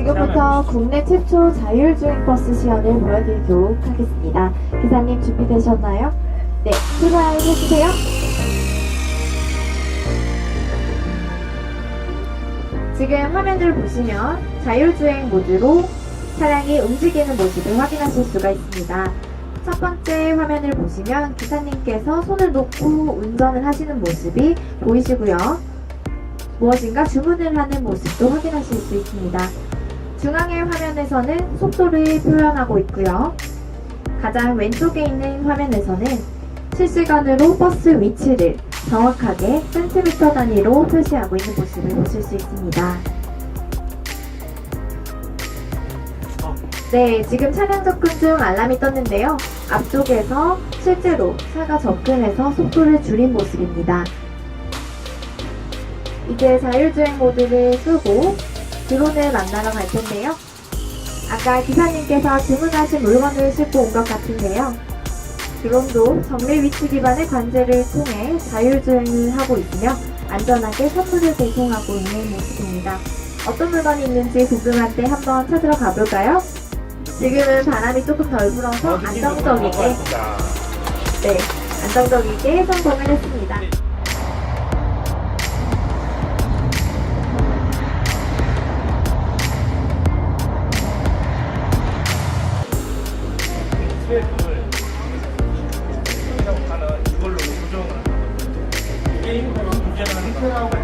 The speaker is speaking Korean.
지금부터 국내 최초 자율주행 버스 시연을 보여드리도록 하겠습니다. 기사님 준비되셨나요? 네, 출발해주세요. 지금 화면을 보시면 자율주행 모드로 차량이 움직이는 모습을 확인하실 수가 있습니다. 첫 번째 화면을 보시면 기사님께서 손을 놓고 운전을 하시는 모습이 보이시고요. 무엇인가 주문을 하는 모습도 확인하실 수 있습니다. 중앙의 화면에서는 속도를 표현하고 있고요. 가장 왼쪽에 있는 화면에서는 실시간으로 버스 위치를 정확하게 센티미터 단위로 표시하고 있는 모습을 보실 수 있습니다. 네, 지금 차량 접근 중 알람이 떴는데요. 앞쪽에서 실제로 차가 접근해서 속도를 줄인 모습입니다. 이제 자율주행 모드를 끄고 드론을 만나러 갈 텐데요. 아까 기사님께서 주문하신 물건을 싣고 온 것 같은데요. 드론도 정밀 위치 기반의 관제를 통해 자율주행을 하고 있으며 안전하게 선물을 배송하고 있는 모습입니다. 어떤 물건이 있는지 궁금한데 한번 찾으러 가볼까요? 지금은 바람이 조금 덜 불어서 안정적이게, 네, 안정적이게 성공을 했습니다. 스웨프를 이라고 하는 이걸로 조정을 하는 거죠. 게임으로 운전하는 거.